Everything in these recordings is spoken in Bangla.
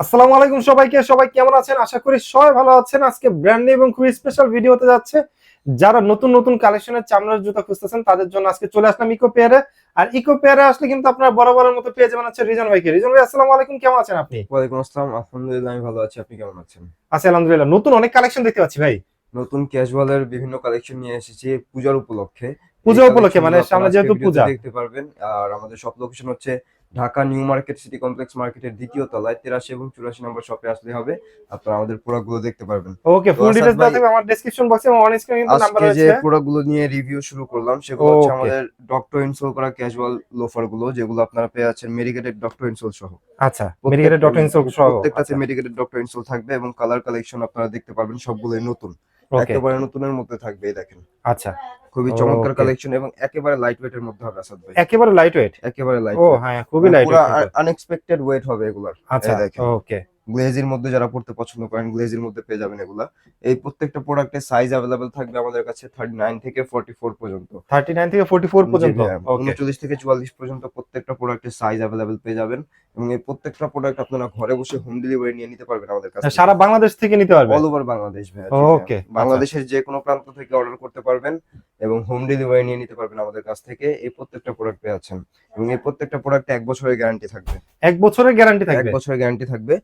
আসসালামু আলাইকুম সবাইকে সবাই কেমন আছেন? আশা করি সবাই ভালো আছেন। আজকে ব্র্যান্ড নিউ এবং খুবই স্পেশাল ভিডিও হতে যাচ্ছে। যারা নতুন নতুন কালেকশনের চামড়ার জুতা খুঁজতেছেন তাদের জন্য আজকে চলে আসলাম ইকো পেয়ারে আর ইকো পেয়ারে আসলে কিন্তু আপনারা বরাবরের মতো পেয়ে যাবেন হচ্ছে রিজন ভাইকে। রিজন ভাই আসসালামু আলাইকুম কেমন আছেন আপনি? ওয়ালাইকুম আসসালাম আলহামদুলিল্লাহ আমি ভালো আছি। আপনি কেমন আছেন? আছি আলহামদুলিল্লাহ। নতুন অনেক কালেকশন দেখতে পাচ্ছি ভাই। নতুন ক্যাজুয়ালের বিভিন্ন কালেকশন নিয়ে এসেছি পূজার উপলক্ষে। পূজা উপলক্ষে, মানে সামনে যেহেতু পূজা। দেখতে পারবেন। আর আমাদের সব লোকেশন হচ্ছে Dhaka new market city complex মার্কেটের দ্বিতীয় তলায় তেরাশি এবং চুরাশি নম্বর শপে আসলে হবে। আপনারা আমাদের প্রোডাক্টগুলো দেখতে পারবেন। ওকে ফুল ডিটেইলস দেওয়া থাকবে আমার ডেসক্রিপশন বক্সে এবং অন স্ক্রিনে কিন্তু নাম্বার আজকে যে রয়েছে। প্রোডাক্টগুলো নিয়ে রিভিউ শুরু করলাম সেগুলো হচ্ছে আমাদের ডক্টর ইনসোল করা ক্যাজুয়াল লোফারগুলো যেগুলো আপনারা পেয়ে যাচ্ছেন মেডিকেটেড ডক্টর ইনসোল সহ। আচ্ছা মেডিকেটেড ডট ইনসল সহ প্রত্যেকটাতে মেডিকেটেড ডক্টর ইনসোল থাকবে এবং কালার কালেকশন আপনারা দেখতে পারবেন সবগুলোই নতুন। একেবারে নতুনের মধ্যে থাকবে এই দেখেন। আচ্ছা। খুবই চমৎকার কালেকশন এবং একেবারে লাইট ওয়েট এর মধ্যে হবে আসাদ ভাই। একেবারে লাইট ওয়েট একেবারে লাইট ও হ্যাঁ খুবই লাইট পুরো আনএক্সপেক্টেড ওয়েট হবে এগুলার। আচ্ছা দেখেন। ওকে গ্লেজের মধ্যে যারা পড়তে পছন্দ করেন গ্লেজের মধ্যে পেয়ে যাবেন এগুলা। এই প্রত্যেকটা প্রোডাক্টের সাইজ অ্যাভেলেবেল থাকবে আমাদের কাছে থার্টি নাইন থেকে ফোর্টি ফোর পর্যন্ত। 39 থেকে 44 পর্যন্ত? ওকে উনচল্লিশ থেকে চুয়াল্লিশ পর্যন্ত প্রত্যেকটা প্রোডাক্টের সাইজ অ্যাভেলেবেল পেয়ে যাবেন। এবং এই প্রত্যেকটা প্রোডাক্ট আপনারা ঘরে বসে হোম ডেলিভারি নিয়ে নিতে পারবেন আমাদের কাছে সারা বাংলাদেশ থেকে নিতে পারবে অল ওভার বাংলাদেশ ভাই Okay, বাংলাদেশের যে কোনো প্রান্ত থেকে অর্ডার করতে পারবেন এবং হোম ডেলিভারি নিয়ে নিতে পারবেন আমাদের কাছ থেকে। এই প্রত্যেকটা প্রোডাক্ট পেয়ে আছেন এবং এই প্রত্যেকটা প্রোডাক্ট এক বছরের গ্যারান্টি থাকবে। এক বছরের গ্যারান্টি থাকবে? এক বছরের গ্যারান্টি থাকবে।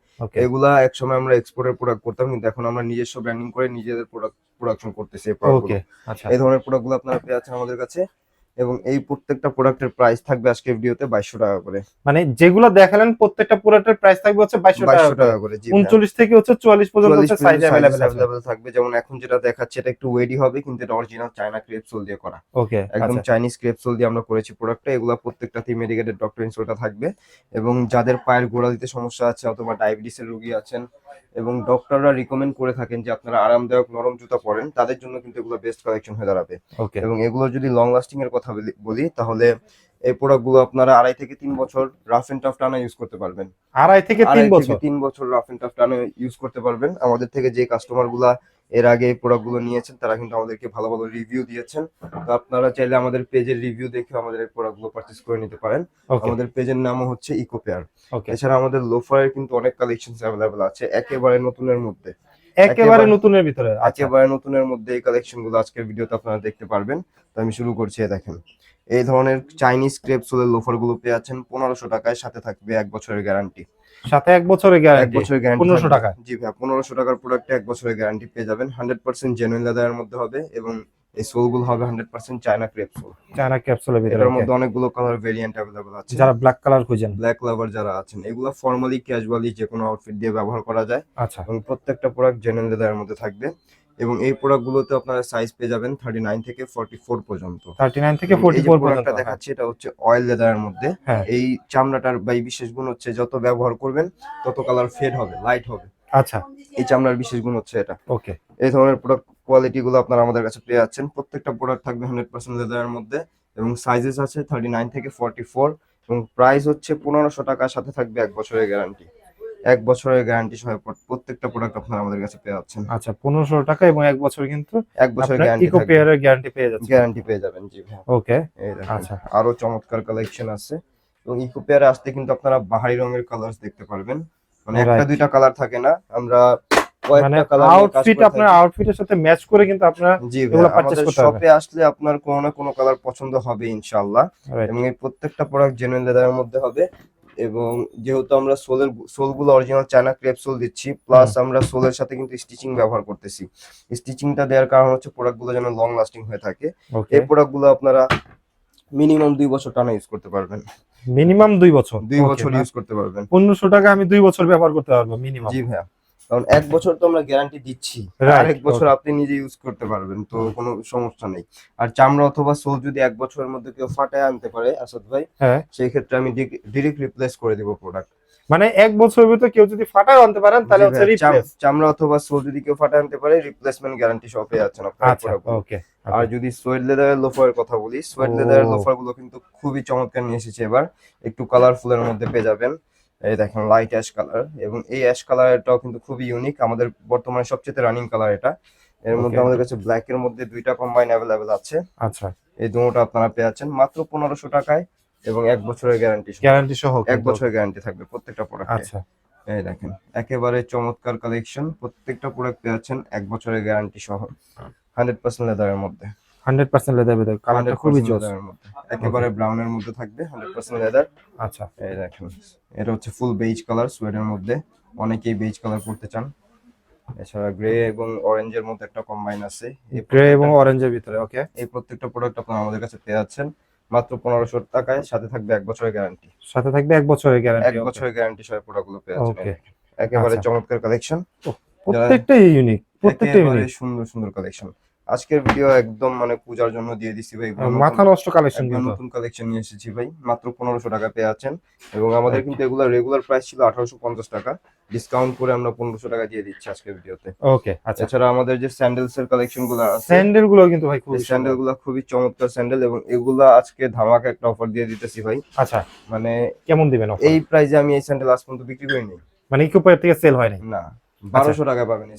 এগুলা এক সময় আমরা এক্সপোর্টের প্রোডাক্ট করতাম কিন্তু এখন আমরা নিজস্ব ব্র্যান্ডিং করে নিজেদের প্রোডাক্ট প্রোডাকশন করতেছি এই ওকে আচ্ছা। এই ধরনের প্রোডাক্টগুলো আপনারা পেয়ে আছেন আমাদের কাছে। এবং এই প্রত্যেকটা প্রোডাক্টের প্রাইস থাকবে আজকে ভিডিওতে বাইশশো টাকা করে। মানে যেগুলো দেখালেন প্রত্যেকটা প্রোডাক্টের প্রাইস থাকবে হচ্ছে বাইশশো টাকা করে। উনচল্লিশ থেকে হচ্ছে চুয়াল্লিশ পর্যন্ত সাইজ থাকবে। যেমন এখন যেটা দেখাচ্ছে এটা একটু ওয়েডি হবে কিন্তু এটা অরিজিনাল চায়না ক্রেপ সোল দিয়ে করা। ওকে একদম আচ্ছা। চাইনিজ ক্রেপসল দিয়ে আমরা করেছি প্রোডাক্টটা এগুলো প্রত্যেকটাতেই মেডিকেটের ডক্টর ইনসোলটা থাকবে। এবং যাদের পায়ের গোড়া দিতে সমস্যা আছে অথবা ডায়াবেটিসের রোগী আছেন এবং ডক্টররা রিকমেন্ড করে থাকেন যে আপনারা আরামদায়ক নরম জুতা পরেন তাদের জন্য কিন্তু এগুলো বেস্ট কালেকশন হয়ে দাঁড়াবে। এবং এগুলো যদি লং লাস্টিং এর কথা বলি- তাহলে এই প্রোডাক্টগুলো আপনারা আড়াই থেকে তিন বছর রাফ এন্ড টাফ টানা ইউজ করতে পারবেন। আড়াই থেকে তিন 3 বছর? তিন বছর রাফ এন্ড টাফ টানা ইউজ করতে পারবেন। আমাদের থেকে যে কাস্টমারগুলা এর আগে এই প্রোডাক্টগুলো নিয়েছেন তারা কিন্তু আমাদেরকে ভালো ভালো রিভিউ দিয়েছেন। তো আপনারা চাইলে আমাদের পেজের রিভিউ দেখে আমাদের এই প্রোডাক্টগুলো পারচেস করে নিতে পারেন। আমাদের পেজের নাম হচ্ছে ইকো পেয়ার এছাড়া আমাদের লোফারের কিন্তু অনেক কালেকশন অ্যাভেলেবেল আছে একেবারে নতুনের মধ্যে। একেবারে নতুনের ভিতরে আচ্ছা। একেবারে নতুনের মধ্যে এই কালেকশনগুলো আজকের ভিডিওতে আপনারা দেখতে পারবেন। তো আমি শুরু করছি দেখেন। এই ধরনের চাইনিজ ক্রেপ সোলের লোফারগুলো পেয়ে যাচ্ছেন পনেরোশো টাকায় সাথে থাকবে এক বছরের গ্যারান্টি সাথে এক বছরের এক বছরের গ্যারান্টি 1500 টাকা? জি ভাই পনেরোশো টাকার প্রোডাক্টে এক বছরের গ্যারান্টি পেয়ে যাবেন। হান্ড্রেড পার্সেন্ট জেনুইন লেদারের মধ্যে হবে এবং এই সোলগুলো হবে hundred percent China crepe sole China ক্যাপসুলের ভিতরে এর মধ্যে অনেকগুলো কালার ভেরিয়েন্ট अवेलेबल আছে। যারা ব্ল্যাক কালার খুঁজেন। ব্ল্যাক লাভার যারা আছেন এগুলো ফর্মালি ক্যাজুয়ালি যে কোনো আউটফিট দিয়ে ব্যবহার করা যায়। আচ্ছা। এবং প্রত্যেকটা প্রোডাক্ট জেনুইন লেদারের মধ্যে থাকবে। এবং এই প্রোডাক্ট গুলোতে আপনারা সাইজ পেয়ে যাবেন থার্টি নাইন থেকে ফর্টি ফোর পর্যন্ত। 39 থেকে এবং এই যে 44 পর্যন্ত। প্রোডাক্টটা দেখাচ্ছি এটা হচ্ছে অয়েল লেদারের মধ্যে। হ্যাঁ। এই চামড়াটার বা এই বিশেষ গুণ হচ্ছে যত ব্যবহার করবেন তত কালার ফেড হবে লাইট হবে। আচ্ছা। এই চামড়ার বিশেষ গুণ হচ্ছে এটা। ওকে এই ধরনের প্রোডাক্ট কোয়ালিটি গুলো আপনারা আমাদের কাছে পেয়ে যাচ্ছেন। প্রত্যেকটা প্রোডাক্ট থাকবে হান্ড্রেড পার্সেন্ট লেদারের মধ্যে এবং সাইজেস আছে থার্টি নাইন থেকে ফর্টি ফোর এবং প্রাইস হচ্ছে পনেরোশো টাকার সাথে থাকবে এক বছরের গ্যারান্টি এক বছরের গ্যারান্টি সহ প্রত্যেকটা প্রোডাক্ট আপনারা আমাদের কাছে পেয়ে যাচ্ছেন। আচ্ছা 1500 টাকা এবং এক বছর কিন্তু এক গ্যারান্টি ইকো পেয়ারের গ্যারান্টি পেয়ে যাচ্ছে গ্যারান্টি পেয়ে যাবেন জি ভাই ওকে আচ্ছা। আরও চমৎকার কালেকশন আছে। এবং ইকো পেয়ারে আসতে কিন্তু আপনারা বাহারি রঙের কালার দেখতে পারবেন। মানে একটা. দুইটা কালার থাকে না আমরা মানে আউটফিট আপনার আউটফিটের সাথে ম্যাচ করে কিন্তু আপনারা এগুলো ভাই করতে। শপে আসলে আপনার কোনো না কোনো কালার পছন্দ হবে ইনশাআল্লাহ। এবং এই প্রত্যেকটা প্রোডাক্ট জেনুইন লেদারের মধ্যে হবে। এবং যেহেতু আমরা সোলের সোলগুলো অরিজিনাল চায়না ক্রেপ সোল দিচ্ছি প্লাস আমরা সোলের সাথে কিন্তু স্টিচিং ব্যবহার করতেছি। স্টিচিংটা দেওয়ার কারণ হচ্ছে প্রোডাক্টগুলো যেন লং লাস্টিং হয়ে থাকে। এই প্রোডাক্টগুলো আপনারা মিনিমাম দুই বছর টানা ইউজ করতে পারবেন। মিনিমাম দুই বছর? দুই বছর ইউজ করতে পারবেন। পনেরোশো টাকা আমি দুই বছর ব্যবহার করতে পারব মিনিমাম জি ভাইয়া। কারণ এক বছর তো আমরা গ্যারান্টি দিচ্ছি। আর এক বছর আপনি নিজে ইউজ করতে পারবেন তো কোনো সমস্যা নেই। আর চামড়া অথবা সোল যদি এক বছরের মধ্যে কেউ ফাটায় আনতে পারে আসাদ ভাই হ্যাঁ। সেই ক্ষেত্রে আমি ডিরেক্ট রিপ্লেস করে দিব প্রোডাক্ট মানে এক বছরের ভিতরে কেউ যদি ফাটায় আনতে পারেন তাহলে হচ্ছে রিপ্লেস চামড়া অথবা সোল যদি কেউ ফাটায় আনতে পারে রিপ্লেসমেন্ট গ্যারান্টি সহ পেয়ে যাচ্ছেন আপনার আচ্ছা ওকে আর যদি সোয়েট লেদারের লোফারের কথা বলি সোয়েট লেদারের। লোফারগুলো কিন্তু খুবই চমৎকার নিয়ে এসেছে এবার। একটু কালারফুলের মধ্যে পেয়ে যাবেন। এই দেখেন লাইট অ্যাশ কালার এবং এই অ্যাশ কালারটাও কিন্তু খুবই ইউনিক আমাদের বর্তমানে সবচেয়ে রানিং কালার এটা। এর মধ্যে আমাদের কাছে ব্ল্যাক এর মধ্যে দুইটা কম্বাইন অ্যাভেলেবেল আছে। আচ্ছা। এই দুটোটা আপনারা পেয়ে যাচ্ছেন মাত্র পনেরোশো টাকায় এবং এক বছরের গ্যারান্টি গ্যারান্টি সহ এক। বছরের গ্যারান্টি থাকবে প্রত্যেকটা প্রোডাক্টে আচ্ছা। এই দেখেন একেবারে চমৎকার কালেকশন প্রত্যেকটা প্রোডাক্ট পেয়েছেন এক বছরের গ্যারান্টি সহ। হান্ড্রেড পার্সেন্ট লেদারের মধ্যে। হান্ড্রেড পার্সেন্ট লেদার ভিতরে কালারটা 100% খুবই জোস। একেবারে ব্রাউনের মধ্যে থাকবে হান্ড্রেড পার্সেন্ট লেদার আচ্ছা। এই দেখেন এটা হচ্ছে ফুল বেজ কালার সোয়েডের মধ্যে। অনেকেই বেজ কালার পড়তে চান। এছাড়া গ্রে এবং অরেঞ্জের মধ্যে একটা কম্বাইন আছে। এই গ্রে এবং অরেঞ্জের ভিতরে ওকে এই প্রত্যেকটা প্রোডাক্ট আপনারা আমাদের কাছে পেয়ে যাচ্ছেন। মাত্র পনেরোশো টাকায় সাথে থাকবে এক বছরের গ্যারান্টি সাথে থাকবে এক বছরের এক গ্যারান্টি বছরের গ্যারান্টি সহ প্রোডাক্টগুলো পেয়ে যাচ্ছেন একেবারে আচ্ছা। চমৎকার কালেকশন প্রত্যেকটাই ইউনিক প্রত্যেকটা ইউনিক সুন্দর সুন্দর কালেকশন আজকের ভিডিও একদম মানে পূজার জন্য দিয়ে দিছি ভাই। মাথা নষ্ট কালেকশন নতুন কালেকশন নিয়ে এসেছি ভাই। মাত্র পনেরোশো টাকা পেয়ে আছেন। এবং আমাদের কিন্তু এগুলো রেগুলার প্রাইস ছিল আঠারোশো পঞ্চাশ টাকা। ডিসকাউন্ট করে আমরা পনেরোশো টাকা দিয়ে দিচ্ছি আজকের ভিডিওতে ওকে আচ্ছা। এছাড়া আমাদের যে স্যান্ডেলস এর কালেকশনগুলো আছে স্যান্ডেলগুলো কিন্তু ভাই খুবই স্যান্ডেলগুলো খুবই চমৎকার স্যান্ডেল এবং এগুলা আজকে ধামাকা একটা অফার দিয়ে দিতেছি ভাই। আচ্ছা। মানে কেমন দিবেন? এই প্রাইসে আমি এই স্যান্ডেল আজ পর্যন্ত বিক্রি করিনি। মানে ইকোপার থেকে সেল হয় নাই? না। বারোশো টাকা পাবেন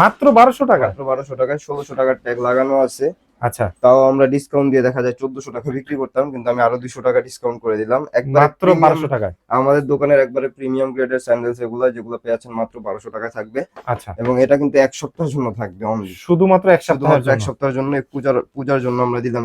মাত্র বারোশো টাকা? বারোশো টাকায় ষোলোশো টাকার ট্যাগ লাগানো আছে। আচ্ছা। তাও আমরা ডিসকাউন্ট দিয়ে দেখা যায় চোদ্দশো টাকা বিক্রি করতাম কিন্তু আমি আরও দুশো টাকা ডিসকাউন্ট করে দিলাম। একবার মাত্র বারোশো টাকায়? আমাদের দোকানের একবারে প্রিমিয়াম গ্রেডের স্যান্ডেল এগুলো যেগুলো পেয়েছেন মাত্র বারোশো টাকা থাকবে। আচ্ছা। এবং এটা কিন্তু এক সপ্তাহের জন্য থাকবে শুধুমাত্র এক সপ্তাহ এক সপ্তাহের জন্য পূজার পূজার জন্য আমরা দিলাম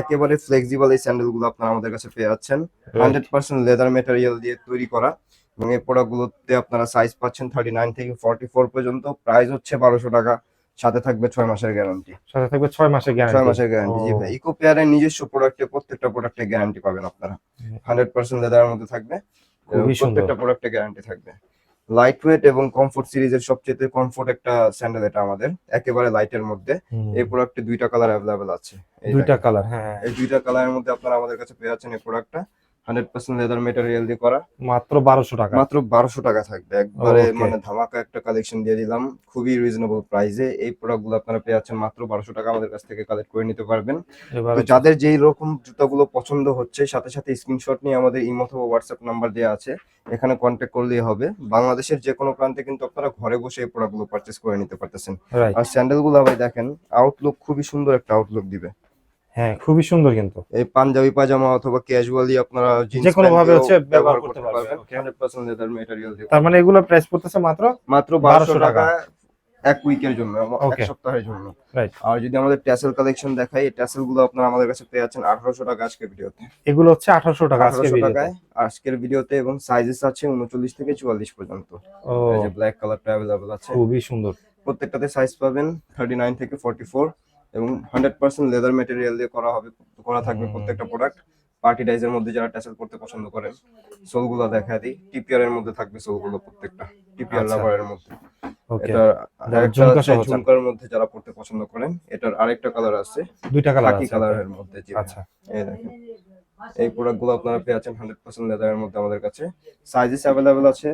একেবারে ফ্লেক্সিবল এই স্যান্ডেলগুলো আপনারা আমাদের কাছে পেয়ে যাচ্ছেন। হান্ড্রেড পার্সেন্ট লেদার মেটেরিয়াল দিয়ে তৈরি করা। এবং এই প্রোডাক্ট গুলোতে আপনারা সাইজ পাচ্ছেন থার্টি নাইন থেকে ফর্টি ফোর পর্যন্ত। প্রাইস হচ্ছে বারোশো টাকা। সাথে থাকবে ছয় মাসের গ্যারান্টি সাথে থাকবে ছয় মাসের ছয় মাসের গ্যারান্টি জি। ভাই। ইকো পেয়ারের নিজস্ব প্রোডাক্টে প্রত্যেকটা প্রোডাক্টে গ্যারান্টি পাবেন আপনারা। হান্ড্রেড পার্সেন্ট লেদারের মধ্যে থাকবে। প্রত্যেকটা প্রোডাক্টে গ্যারান্টি থাকবে। লাইট ওয়েট এবং কমফোর্ট সিরিজের সবচেয়ে কমফোর্ট একটা স্যান্ডেল এটা আমাদের। একেবারে লাইটের মধ্যে। এই প্রোডাক্টে দুইটা কালার অ্যাভেলেবেল আছে। এই দুইটা কালার হ্যাঁ এই দুইটা কালারের মধ্যে আপনারা আমাদের কাছে পেয়ে যাচ্ছেন এই প্রোডাক্টটা হান্ড্রেড পার্সেন্ট লেদার মেটেরিয়াল দিয়ে করা। মাত্র বারোশো টাকা। মাত্র বারোশো টাকা থাকবে। একবারে মানে ধামাকা একটা কালেকশন দিয়ে দিলাম। খুবই রিজনেবল প্রাইসে এই প্রোডাক্টগুলো আপনারা পেয়ে যাচ্ছেন মাত্র বারোশো টাকা। আমাদের কাছ থেকে কালেক্ট করে নিতে পারবেন। তো যাদের যেই রকম জুতাগুলো পছন্দ হচ্ছে সাথে সাথে স্ক্রিনশট নিয়ে আমাদের ইমো অথবা হোয়াটসঅ্যাপ নাম্বার দেওয়া আছে। এখানে কন্ট্যাক্ট করলেই হবে। বাংলাদেশের যে কোনো প্রান্তে কিন্তু আপনারা ঘরে বসে এই প্রোডাক্টগুলো পারচেস করে নিতে পারতেছেন। আর স্যান্ডেলগুলো ভাই দেখেন আউটলুক খুবই সুন্দর একটা আউটলুক দিবে। হ্যাঁ খুবই সুন্দর কিন্তু। এই পাঞ্জাবি পাজামা অথবা ক্যাজুয়ালি আপনারা যে কোনো ভাবে হচ্ছে ব্যবহার করতে পারবেন, পারবেন। Okay. Hundred percent leather material দিয়ে। তার মানে এগুলো প্রাইস পড়তেছে মাত্র মাত্র 1200 বারোশো টাকা। এক উইকের জন্য এক সপ্তাহের জন্য. আর যদি আমাদের ট্যাসেল কালেকশন দেখাই এই ট্যাসেলগুলো আপনারা আমাদের কাছে পেয়ে যাচ্ছেন আঠারোশো টাকা আজকের ভিডিওতে। এগুলো হচ্ছে আঠারোশো টাকা আজকে আঠারোশো ভিডিওতে। টাকায় আজকের ভিডিওতে এবং সাইজেস আছে উনচল্লিশ থেকে চুয়াল্লিশ পর্যন্ত। ও। এই যে ব্ল্যাক কালারটা অ্যাভেলেবল আছে। খুবই সুন্দর। প্রত্যেকটাতে সাইজ পাবেন থার্টি নাইন থেকে ফর্টি ফোর এবং হান্ড্রেড পার্সেন্ট লেদার মেটেরিয়াল দিয়ে করা হবে করা থাকবে প্রত্যেকটা প্রোডাক্ট পার্টি ডাইজের মধ্যে যারা ট্যাসেল করতে পছন্দ করেন সোলগুলো দেখা দিই। টিপিআর এর মধ্যে থাকবে সোলগুলো প্রত্যেকটা টিপিআর আচ্ছা। রাবারের মধ্যে। এটা। ঝুমকার মধ্যে যারা পড়তে পছন্দ করেন এটার আরেকটা কালার আছে। দুইটা কালার খাকি আছে কালারের মধ্যে জি আচ্ছা। এই দেখেন। এই প্রোডাক্টগুলো আপনারা পেয়ে যাচ্ছেন হান্ড্রেড পার্সেন্ট লেদারের মধ্যে আমাদের কাছে। সাইজেস অ্যাভেলেবেল আছে।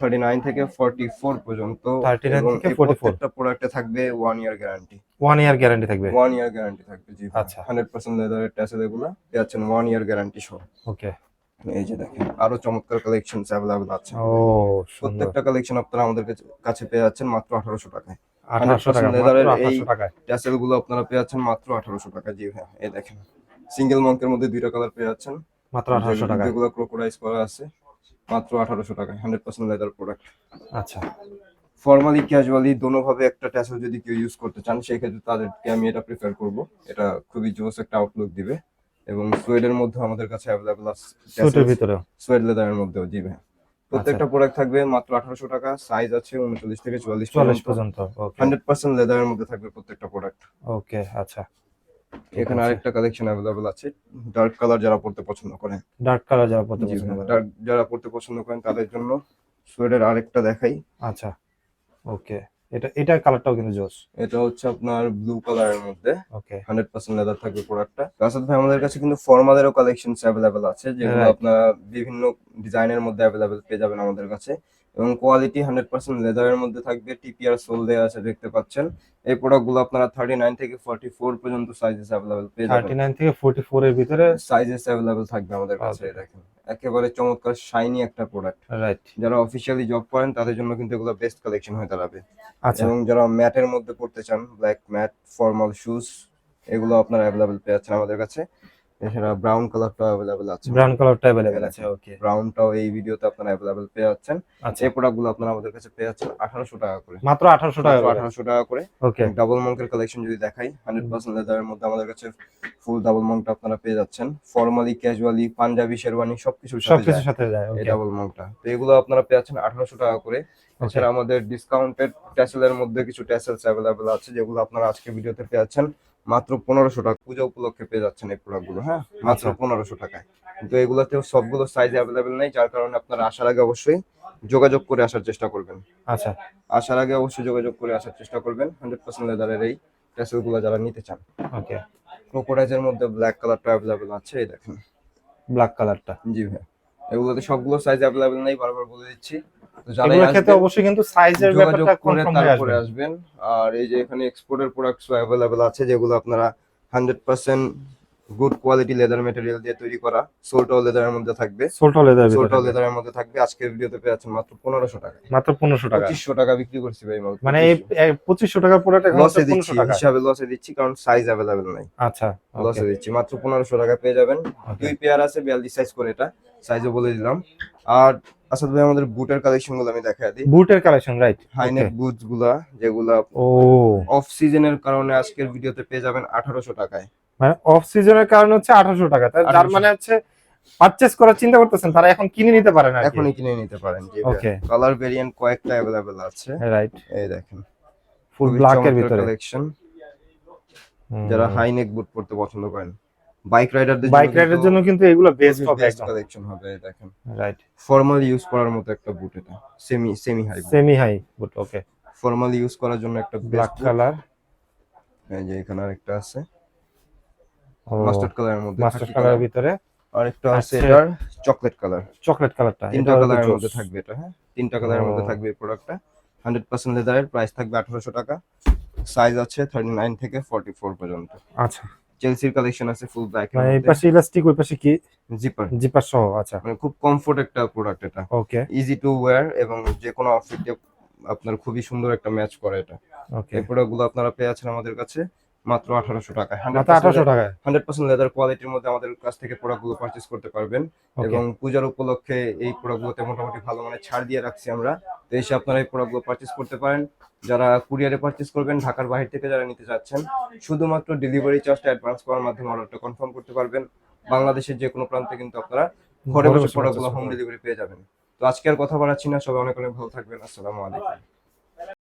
থার্টি নাইন থেকে ফর্টি ফোর পর্যন্ত 39 এবং থেকে এই 44 প্রত্যেকটা প্রোডাক্টে থাকবে one year guarantee one year guarantee থাকবে। ওয়ান ইয়ার গ্যারান্টি থাকবে জি আচ্ছা। হান্ড্রেড পার্সেন্ট লেদারের ট্যাসেল এগুলো পেয়ে যাচ্ছেন ওয়ান ইয়ার গ্যারান্টি সহ। ওকে এই যে দেখেন আরও চমৎকার কালেকশন অ্যাভেলেবেল আছে। ও প্রত্যেকটা কালেকশন আপনারা আমাদের কাছে- পেয়ে যাচ্ছেন মাত্র আঠারোশো টাকায়। আঠারোশো টাকা 100% এই- ট্যাসেলগুলো আপনারা পেয়ে যাচ্ছেন মাত্র আঠারোশো টাকা জি হ্যাঁ এই দেখেন সিঙ্গেল মঙ্কের মধ্যে দুইটা কালার পেয়ে যাচ্ছেন। মাত্র আঠারোশো টাকা যেগুলো ক্রোকোডাইজ করা আছে। মাত্র আঠারোশো টাকা হান্ড্রেড পার্সেন্ট লেদার প্রোডাক্ট আচ্ছা। ফর্মালি ক্যাজুয়ালি দোনোভাবে একটা ট্যাসেল যদি কেউ ইউজ করতে চান সেই ক্ষেত্রে তাদেরকে আমি এটা প্রিফার করব। এটা খুবই জোস একটা আউটলুক দিবে। এবং সোয়েডের মধ্যে আমাদের কাছে অ্যাভেলেবল আছে সুটের ভিতরে সোয়েড লেদারের মধ্যেও জি ভাই প্রত্যেকটা প্রোডাক্ট থাকবে মাত্র আঠারোশো টাকা সাইজ আছে উনচল্লিশ থেকে চুয়াল্লিশ চল্লিশ পর্যন্ত। হান্ড্রেড পার্সেন্ট লেদারের মধ্যে থাকবে প্রত্যেকটা প্রোডাক্ট ওকে আচ্ছা। এখানে আরেকটা কালেকশন অ্যাভেলেবল আছে। ডার্ক কালার যারা পড়তে পছন্দ করেন। ডার্ক কালার যারা পড়তে পছন্দ ভাই, করে dark যারা পড়তে পছন্দ করেন তাদের জন্য সোয়েডের আরেকটা দেখাই। আচ্ছা ওকে। এটা এটার কালারটাও কিন্তু জোস। এটা হচ্ছে আপনার ব্লু কালারের মধ্যে। ওকে। হান্ড্রেড পার্সেন্ট লেদার থাকবে প্রোডাক্টটা রাসাদ ভাই আমাদের কাছে কিন্তু ফর্মালেরও কালেকশন অ্যাভেলেবেল আছে যেগুলো. আপনারা বিভিন্ন ডিজাইনের মধ্যে অ্যাভেলেবেল পেয়ে যাবেন আমাদের কাছে। এবং কোয়ালিটি হান্ড্রেড পার্সেন্ট লেদারের মধ্যে থাকবে টিপিআর সোল দেওয়া আছে দেখতে পাচ্ছেন। এই প্রোডাক্টগুলো আপনারা থার্টি নাইন থেকে ফর্টি ফোর পর্যন্ত সাইজেস অ্যাভেলেবেল পেয়ে থার্টি যাবেন। নাইন থেকে ফোর্টি ফোর এর ভিতরে সাইজেস অ্যাভেলেবেল থাকবে আমাদের কাছে দেখেন। একেবারে চমৎকার শাইনি একটা প্রোডাক্ট রাইট যারা অফিসিয়ালি জব করেন তাদের জন্য কিন্তু এগুলো বেস্ট কালেকশন হয়ে দাঁড়াবে। আচ্ছা। এবং যারা ম্যাটের মধ্যে পড়তে চান ব্ল্যাক ম্যাট ফর্মাল শুজ এগুলো আপনারা অ্যাভেলেবেল পেয়ে যাচ্ছেন আমাদের কাছে। এছাড়া ব্রাউন কালারটাও অ্যাভেলেবেল আছে। ব্রাউন কালারটা অ্যাভেলেবেল আছে ওকে ব্রাউনটাও এই ভিডিওতে আপনারা অ্যাভেলেবেল পেয়ে যাচ্ছেন। আচ্ছা। এই প্রোডাক্টগুলো আপনারা আমাদের কাছে পেয়ে যাচ্ছেন আঠারোশো টাকা করে। মাত্র আঠারোশো টাকা করে? আঠারোশো টাকা করে। ওকে ডাবল মঙ্কের কালেকশন যদি দেখাই হান্ড্রেড পার্সেন্ট লেদারের মধ্যে আমাদের কাছে ফুল ডাবল মঙ্কটা আপনারা পেয়ে যাচ্ছেন। ফর্মালি ক্যাজুয়ালি পাঞ্জাবি শেরওয়ানি সবকিছুর সাথে সবকিছুর সাথে যায় এই ওকে ডাবল মঙ্কটা তো এগুলো আপনারা পেয়ে যাচ্ছেন আঠারোশো টাকা করে। এছাড়া আমাদের ডিসকাউন্টেড ট্যাসেলের মধ্যে কিছু ট্যাসেলস অ্যাভেলেবেল আছে যেগুলো আপনারা আজকে ভিডিওতে পেয়ে যাচ্ছেন। মাত্র পনেরোশো টাকা। পূজা উপলক্ষে পেয়ে যাচ্ছেন এই প্রোডাক্টগুলো হ্যাঁ? মাত্র আচ্ছা। পনেরোশো টাকায়। কিন্তু এগুলোতেও সবগুলো সাইজ অ্যাভেলেবেল নেই যার কারণে আপনারা আসার আগে অবশ্যই যোগাযোগ করে আসার চেষ্টা করবেন। আচ্ছা। আসার আগে অবশ্যই যোগাযোগ করে আসার চেষ্টা করবেন হান্ড্রেড পার্সেন্ট লেদারের এই ট্যাসেলগুলো যারা নিতে চান। ওকে ক্রোকোডাইজের মধ্যে ব্ল্যাক কালারটা অ্যাভেলেবেল আছে এই দেখেন। ব্ল্যাক কালারটা জি ভাই। এগুলোতে সবগুলো সাইজ অ্যাভেলেবেল নেই বারবার বলে দিচ্ছি। এগুলোর ক্ষেত্রে অবশ্যই কিন্তু সাইজের ব্যাপারটা করে কনফার্ম তারপরে আসবেন। আর এই যে এখানে এক্সপোর্টের প্রোডাক্টস অ্যাভেলেবেল আছে যেগুলো আপনারা hundred percent good quality leather material দিয়ে তৈরি করা সোলটাও লেদারের মধ্যে থাকবে। সোলটা লেদার সোলটাও লেদারের মধ্যে থাকবে। আজকের ভিডিওতে পেয়ে যাচ্ছেন মাত্র পনেরোশো টাকা মাত্র পনেরোশো টাকা। পঁচিশশো টাকা বিক্রি করছি ভাই মানে এই পঁচিশশো। টাকার প্রোডাক্ট এখন লসে দিচ্ছি পনেরোশো টাকা হিসাবে লসে দিচ্ছি কারণ সাইজ অ্যাভেলেবেল নাই। আচ্ছা লসে দিচ্ছি মাত্র পনেরোশো টাকা পেয়ে যাবেন। দুই পেয়ার আছে বিয়াল্লিশ সাইজ করে এটা। সাইজও বলে দিলাম। আর আসাদ ভাই আমাদের বুটের কালেকশনগুলো আমি দেখা দিই। বুটের কালেকশন রাইট হাইনেক বুটসগুলা যেগুলা ও। অফ সিজনের কারণে আজকের ভিডিওতে পেয়ে যাবেন আঠারোশো টাকায়। মানে অফ সিজনের কারণে হচ্ছে আঠারোশো টাকা। তার মানে হচ্ছে পারচেস করার চিন্তা করতেছেন তারা এখন কিনে নিতে পারেন এখনই কিনে নিতে পারেন Okay. কালার ভেরিয়েন্ট কয়েকটা অ্যাভেলেবেল আছে। রাইট এই দেখেন। ফুল ব্ল্যাক এর ভিতরে। কালেকশন যারা হাই নেক বুট পড়তে পছন্দ করেন। বাইক রাইডারদের বাইক রাইডের জন্য কিন্তু এগুলো বেস্ট হবে একদম। কালেকশন হবে দেখেন। রাইট ফর্মাল ইউজ করার মতো একটা বুট এটা। Semi semi high semi high boot okay formal use করার জন্য একটা ব্ল্যাক কালার এই যে এখানে আরেকটা আছে। মাস্টার্ড কালারের মধ্যে মাস্টার খাকি কালারের ভিতরে। আরেকটা আছে। এটার চকলেট কালার চকলেট কালারটা তিনটা কালারের মধ্যে থাকবে এটা হ্যাঁ? তিনটা কালারের মধ্যে থাকবে এই প্রোডাক্টটা হান্ড্রেড পার্সেন্ট লেদারের প্রাইস থাকবে আঠারোশো টাকা। সাইজ আছে থার্টি নাইন থেকে ফর্টি ফোর পর্যন্ত। আচ্ছা। চেলসির কালেকশন আছে ফুল ব্ল্যাক মানে এই পাশে ইলাস্টিক ওই পাশে কি? জিপার জিপার সহ আচ্ছা। মানে খুব কমফোর্ট একটা প্রোডাক্ট এটা। ওকে ইজি টু ওয়্যার এবং যে কোনো আউটফিট আপনার খুবই সুন্দর একটা ম্যাচ করে এটা। ওকে এই প্রোডাক্টগুলো আপনারা পেয়ে আছেন আমাদের কাছে। মাত্র আঠারোশো টাকায়। আঠারোশো টাকায়? হান্ড্রেড পার্সেন্ট লেদার কোয়ালিটির মধ্যে আমাদের কাছ থেকে প্রোডাক্টগুলো পারচেস করতে পারবেন। এবং পূজার উপলক্ষে এই প্রোডাক্টগুলোতে মোটামুটি ভালো মানে ছাড় দিয়ে রাখছি আমরা। তো এসে আপনারা এই প্রোডাক্টগুলো পারচেস করতে পারেন। যারা কুরিয়ারে পারচেস করবেন ঢাকার বাইরে থেকে যারা নিতে চাচ্ছেন শুধুমাত্র ডেলিভারি চার্জটা অ্যাডভান্স করার মাধ্যমে অর্ডারটা কনফার্ম করতে পারবেন। বাংলাদেশের যে কোনো প্রান্তে কিন্তু আপনারা ঘরে বসে প্রোডাক্টগুলো হোম ডেলিভারি পেয়ে যাবেন। তো আজকে আর কথা বাড়াচ্ছি না। সবাই অনেক অনেক ভালো থাকবেন। আসসালামু আলাইকুম।